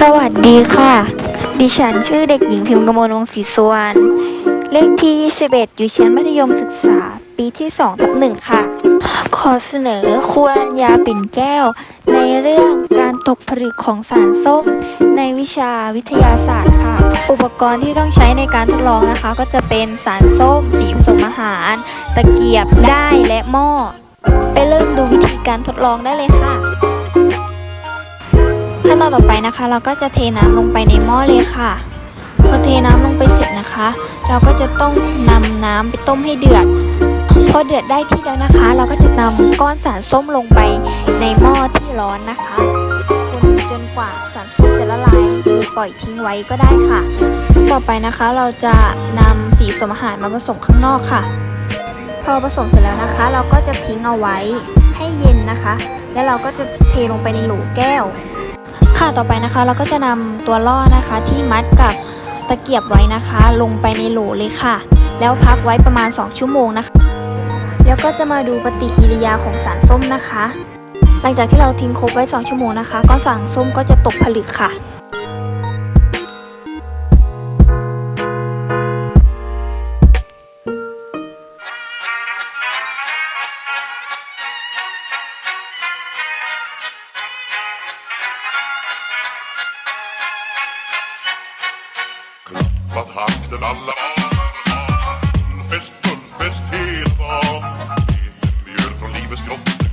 สวัสดีค่ะ ดิฉันชื่อเด็กหญิงพิมพ์กมลวงศรีสวรรณ เลขที่ 21 อยู่ชั้นมัธยมศึกษา ปีที่2ทับหนึ่งค่ะ ขอเสนอครูอรัญญาปิ่นแก้ว ในเรื่องการตกผลึกของสารส้ม ในวิชาวิทยาศาสตร์ค่ะ อุปกรณ์ที่ต้องใช้ในการทดลองนะคะ ก็จะเป็นสารส้ม สีผสมอาหาร ตะเกียบ ได้และหม้อ ไปเริ่มดูวิธีการทดลองได้เลยค่ะ นต่อไปนะคะ เราก็จะเทน้ำลงไปในหม้อเลยค่ะพอเทน้ำลงไปเสร็จนะคะ เราก็จะต้องนำน้ำไปต้มให้เดือดพอเดือดได้ที่แล้วนะคะ เราก็จะนำก้อนสารส้มลงไปในหม้อที่ร้อนนะคะคนจนกว่าสารส้มจะละลายหรือปล่อยทิ้งไว้ก็ได้ค่ะ ต่อไปนะคะเราจะนำสีสมอาหารมาผสมข้างนอกค่ะ พอผสมเสร็จแล้วนะคะ เราก็จะทิ้งเอาไว้ให้เย็นนะคะ แล้วเราก็จะเทลงไปในโหลแก้ว ค่ะต่อไปนะคะเราก็จะนำตัวล่อนะคะที่มัดกับตะเกียบไว้นะคะ ลงไปในโหลเลยค่ะ แล้วพักไว้ประมาณ 2 ชั่วโมงนะคะ แล้วก็จะมาดูปฏิกิริยาของสารส้มนะคะ หลังจากที่เราทิ้งครบไว้ 2 ชั่วโมงนะคะ ก็สารส้มก็จะตกผลึกค่ะ tappat takten alla Fest, fullfest hela dagen Egen mjöl från livets grott